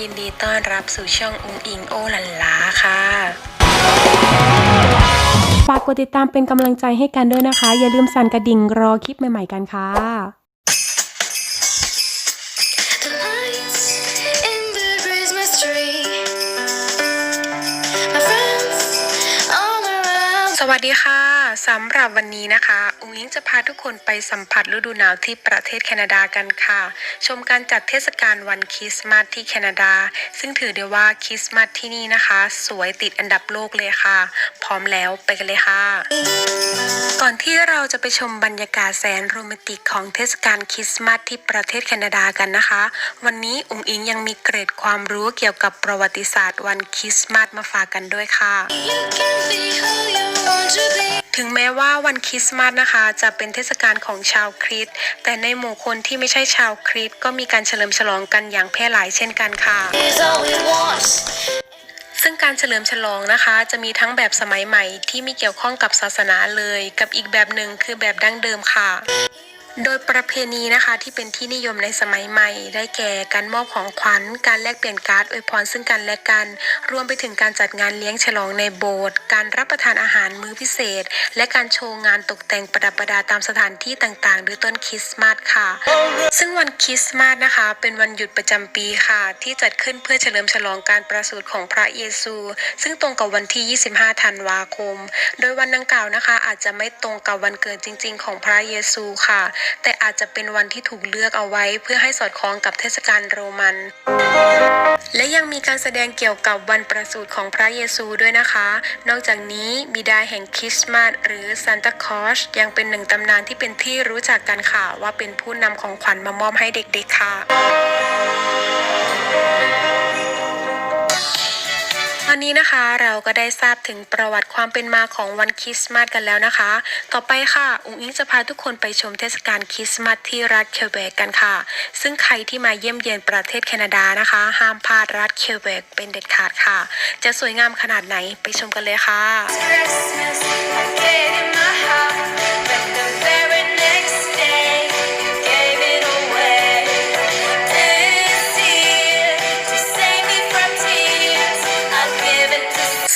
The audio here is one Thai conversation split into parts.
ยินดีต้อนรับสู่ช่องอุงอิงโอหลันลาค่ะ ฝากกดติดตามเป็นกำลังใจให้กันด้วยนะคะ อย่าลืมสั่นกระดิ่งรอคลิปใหม่ ๆ กันค่ะ วัสดีค่ะสำหรับวันนี้นะคะ อุงอิงจะพาทุกคนไปสัมผัสฤดูหนาวที่ประเทศแคนาดากันค่ะ ชมการจัดเทศกาลวันคริสต์มาสที่แคนาดา ซึ่งถือได้ว่าคริสต์มาสที่นี่นะคะ สวยติดอันดับโลกเลยค่ะ พร้อมแล้วไปกันเลยค่ะ ก่อนที่เราจะไปชมบรรยากาศแสนโรแมนติกของเทศกาลคริสต์มาสที่ประเทศแคนาดากันนะคะ วันนี้อุงอิงยังมีเกร็ดความรู้เกี่ยวกับประวัติศาสตร์วันคริสต์มาสมาฝากกันด้วยค่ะ ถึงแม้ว่าวันคริสต์มาสนะคะ จะเป็นเทศกาลของชาวคริสต์แต่ในหมู่คนที่ไม่ใช่ชาวคริสต์ก็มีการเฉลิมฉลองกันอย่างแพร่หลายเช่นกันค่ะซึ่งการเฉลิมฉลองนะคะ จะมีทั้งแบบสมัยใหม่ที่ไม่เกี่ยวข้องกับศาสนาเลย กับอีกแบบหนึ่งคือแบบดั้งเดิมค่ะ โดยประเพณีนะคะที่เป็นที่นิยมในสมัยใหม่ ได้แก่การมอบของขวัญ การแลกเปลี่ยนการ์ดอวยพรซึ่งกันและกัน รวมไปถึงการจัดงานเลี้ยงฉลองในโบสถ์ การรับประทานอาหารมื้อพิเศษ และการโชว์งานตกแต่งประดับประดาตามสถานที่ต่างๆ หรือต้นคริสต์มาสค่ะ ซึ่งวันคริสต์มาสนะคะ เป็นวันหยุดประจำปีค่ะ ที่จัดขึ้นเพื่อเฉลิมฉลองการประสูติของพระเยซู ซึ่งตรงกับวันที่ 25 ธันวาคม โดยวันดังกล่าวนะคะ อาจจะไม่ตรงกับวันเกิดจริง ๆ ของพระเยซูค่ะแต่อาจจะเป็นวันที่ถูกเลือกเอาไว้ เพื่อให้สอดคล้องกับเทศกาลโรมัน และยังมีการแสดงเกี่ยวกับวันประสูติของพระเยซูด้วยนะคะ นอกจากนี้บิดาแห่งคริสต์มาสหรือซานตาคอสยังเป็นหนึ่งตำนานที่เป็นที่รู้จักกันค่ะว่าเป็นผู้นำของขวัญมามอบให้เด็กๆค่ะ วันนี้นะคะเราก็ได้ทราบถึงประวัติความเป็นมาของวันคริสต์มาสกันแล้วนะคะ ต่อไปค่ะอุ้งอิงจะพาทุกคนไปชมเทศกาลคริสต์มาสที่รัฐเคเบกกันค่ะ ซึ่งใครที่มาเยี่ยมเยียนประเทศแคนาดานะคะ ห้ามพลาดรัฐเคเบกเป็นเด็ดขาดค่ะ จะสวยงามขนาดไหนไปชมกันเลยค่ะ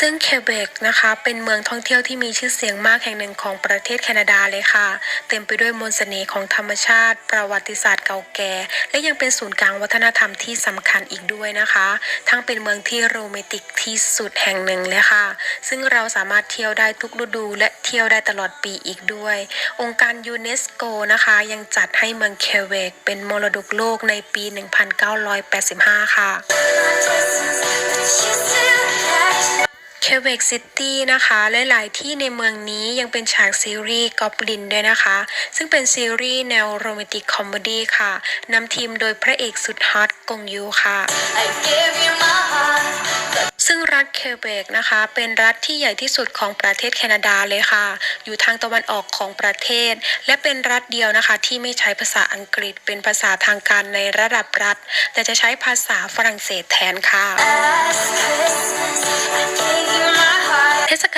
ซึ่งเคเบกนะคะเป็นเมืองท่องเที่ยวที่มีชื่อเสียงมากแห่งหนึ่งของประเทศแคนาดาเลยค่ะ เต็มไปด้วยมนต์เสน่ห์ของธรรมชาติ ประวัติศาสตร์เก่าแก่ และยังเป็นศูนย์กลางวัฒนธรรมที่สำคัญอีกด้วยนะคะ ทั้งเป็นเมืองที่โรแมนติกที่สุดแห่งหนึ่งเลยค่ะ ซึ่งเราสามารถเที่ยวได้ทุกฤดูและเที่ยวได้ตลอดปีอีกด้วย องค์การยูเนสโกนะคะยังจัดให้เมืองเคเบกเป็นมรดกโลกในปี 1985 ค่ะ เคเบกซิตี้นะคะและหลาย ๆ ที่ในเมืองนี้ยังเป็นฉากซีรีส์กอบลินด้วยนะคะ ซึ่งเป็นซีรีส์แนวโรแมนติกคอมเมดี้ค่ะนำทีมโดยพระเอกสุดฮอตกงยูค่ะ ซึ่งรัฐเคเบกนะคะ เป็นรัฐที่ใหญ่ที่สุดของประเทศแคนาดาเลยค่ะ อยู่ทางตะวันออกของประเทศ และเป็นรัฐเดียวนะคะ ที่ไม่ใช้ภาษาอังกฤษเป็นภาษาทางการในระดับรัฐ แต่จะใช้ภาษาฝรั่งเศสแทนค่ะ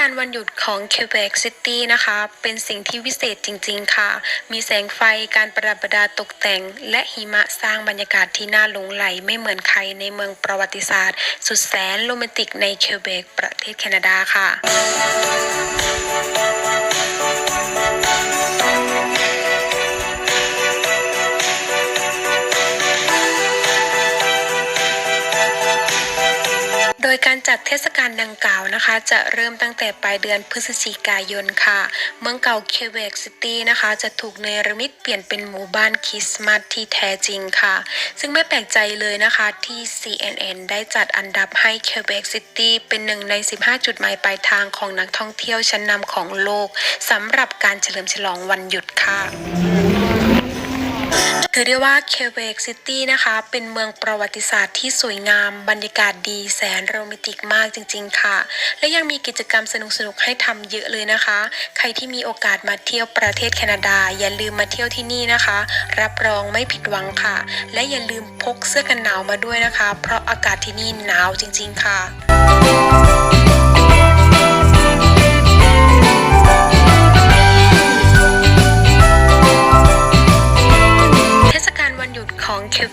การวันหยุดของ Quebec City นะคะ เป็นสิ่งที่วิเศษจริง ๆ ค่ะ มีแสงไฟการประดับประดาตกแต่ง และหิมะสร้างบรรยากาศที่น่าหลงไหลไม่เหมือนใครในเมืองประวัติศาสตร์ สุดแสนโรแมนติกในเควเบกประเทศแคนาดาค่ะ ยการจัดเทศกาลดังกล่าวนะคะ จะเริ่มตั้งแต่ปลายเดือนพฤศจิกายนค่ะ เมืองเก่าเคเบกซิตี้นะคะ จะถูกเนรมิตเปลี่ยนเป็นหมู่บ้านคริสต์มาสที่แท้จริงค่ะ ซึ่งไม่แปลกใจเลยนะคะที่ CNN ได้จัดอันดับให้เคเบกซิตี้เป็นหนึ่งใน 15 จุดหมายปลายทางของนักท่องเที่ยวชั้นนำของโลกสำหรับการเฉลิมฉลองวันหยุดค่ะ ถือได้ว่าเคเบกซิตี้นะคะ เป็นเมืองประวัติศาสตร์ที่สวยงาม บรรยากาศดีแสนโรแมนติกมากจริง ๆ ค่ะ และยังมีกิจกรรมสนุกๆให้ทำเยอะเลยนะคะ ใครที่มีโอกาสมาเที่ยวประเทศแคนาดา อย่าลืมมาเที่ยวที่นี่นะคะ รับรองไม่ผิดหวังค่ะ และอย่าลืมพกเสื้อกันหนาวมาด้วยนะคะ เพราะอากาศที่นี่หนาวจริง ๆ ค่ะ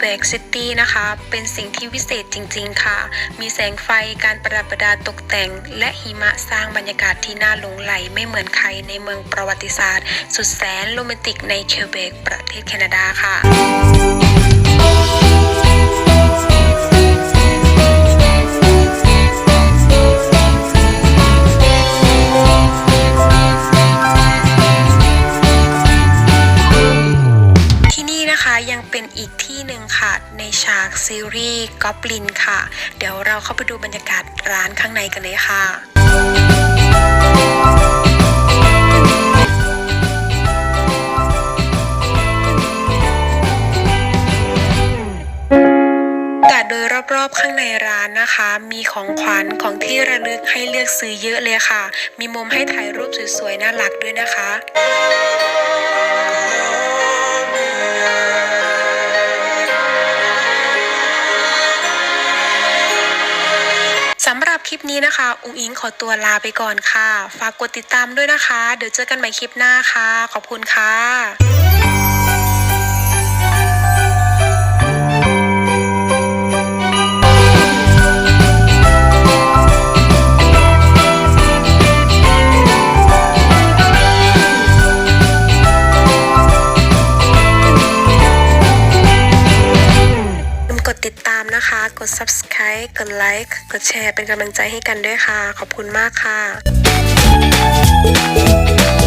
ง Quebec City นะคะ เป็นสิ่งที่วิเศษจริงๆค่ะ มีแสงไฟการประดับประดาตกแต่ง และหิมะสร้างบรรยากาศที่น่าหลงไหลไม่เหมือนใครในเมืองประวัติศาสตร์ สุดแสนโรแมนติกในเคเบกประเทศแคนาดาค่ะ ที่หนึ่งค่ะในฉากซีรีส์กอบลินค่ะ เดี๋ยวเราเข้าไปดูบรรยากาศร้านข้างในกันเลยค่ะบรรยากาศโดยรอบๆข้างในร้านนะคะ มีของขวัญของที่ระลึกให้เลือกซื้อเยอะเลยค่ะ มีมุมให้ถ่ายรูปสวยๆน่ารักด้วยนะคะ ปนี้นะคะ อุ้งอิงขอตัวลาไปก่อนค่ะ ฝากกดติดตามด้วยนะคะ เดี๋ยวเจอกันใหม่คลิปหน้าค่ะ ขอบคุณค่ะ กดไลค์กดแชร์เป็นกำลังใจให้กันด้วยค่ะ ขอบคุณมากค่ะ